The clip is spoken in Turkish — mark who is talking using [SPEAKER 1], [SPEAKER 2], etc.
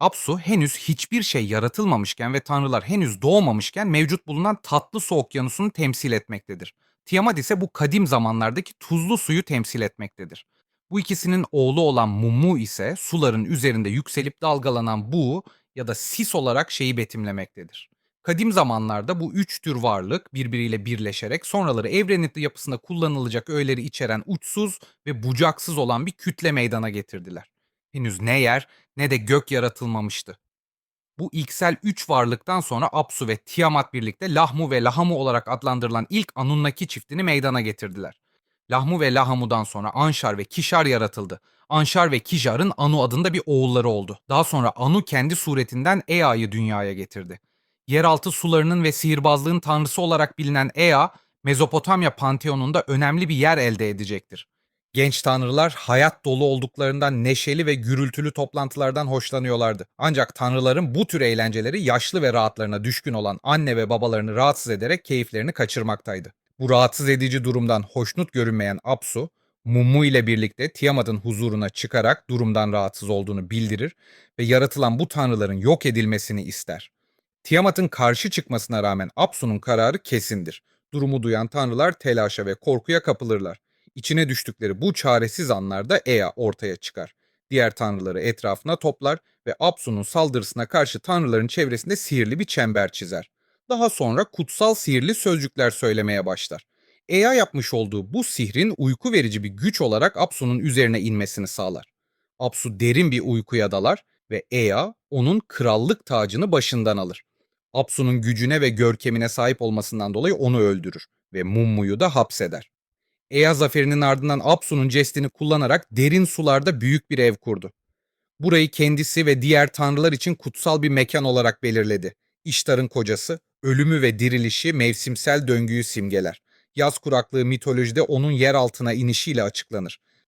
[SPEAKER 1] Apsu henüz hiçbir şey yaratılmamışken ve tanrılar henüz doğmamışken mevcut bulunan tatlı su okyanusunu temsil etmektedir. Tiamat ise bu kadim zamanlardaki tuzlu suyu temsil etmektedir. Bu ikisinin oğlu olan Mummu ise suların üzerinde yükselip dalgalanan buğu ya da sis olarak şeyi betimlemektedir. Kadim zamanlarda bu üç tür varlık birbiriyle birleşerek sonraları evrenin yapısında kullanılacak öğeleri içeren uçsuz ve bucaksız olan bir kütle meydana getirdiler. Henüz ne yer ne de gök yaratılmamıştı. Bu ilksel üç varlıktan sonra Apsu ve Tiamat birlikte Lahmu ve Lahamu olarak adlandırılan ilk Anunnaki çiftini meydana getirdiler. Lahmu ve Lahamu'dan sonra Anşar ve Kişar yaratıldı. Anşar ve Kişar'ın Anu adında bir oğulları oldu. Daha sonra Anu kendi suretinden Ea'yı dünyaya getirdi. Yeraltı sularının ve sihirbazlığın tanrısı olarak bilinen Ea, Mezopotamya panteonunda önemli bir yer elde edecektir. Genç tanrılar hayat dolu olduklarından neşeli ve gürültülü toplantılardan hoşlanıyorlardı. Ancak tanrıların bu tür eğlenceleri yaşlı ve rahatlarına düşkün olan anne ve babalarını rahatsız ederek keyiflerini kaçırmaktaydı. Bu rahatsız edici durumdan hoşnut görünmeyen Apsu, Mummu ile birlikte Tiamat'ın huzuruna çıkarak durumdan rahatsız olduğunu bildirir ve yaratılan bu tanrıların yok edilmesini ister. Tiamat'ın karşı çıkmasına rağmen Apsu'nun kararı kesindir. Durumu duyan tanrılar telaşa ve korkuya kapılırlar. İçine düştükleri bu çaresiz anlarda Ea ortaya çıkar. Diğer tanrıları etrafına toplar ve Apsu'nun saldırısına karşı tanrıların çevresinde sihirli bir çember çizer. Daha sonra kutsal sihirli sözcükler söylemeye başlar. Ea yapmış olduğu bu sihrin uyku verici bir güç olarak Apsu'nun üzerine inmesini sağlar. Apsu derin bir uykuya dalar ve Ea onun krallık tacını başından alır. Apsu'nun gücüne ve görkemine sahip olmasından dolayı onu öldürür ve Mummu'yu da hapseder. Ea zaferinin ardından Apsu'nun jestini kullanarak derin sularda büyük bir ev kurdu. Burayı kendisi ve diğer tanrılar için kutsal bir mekan olarak belirledi. İştar'ın kocası, ölümü ve dirilişi mevsimsel döngüyü simgeler. Yaz kuraklığı mitolojide onun yer altına inişiyle açıklanır.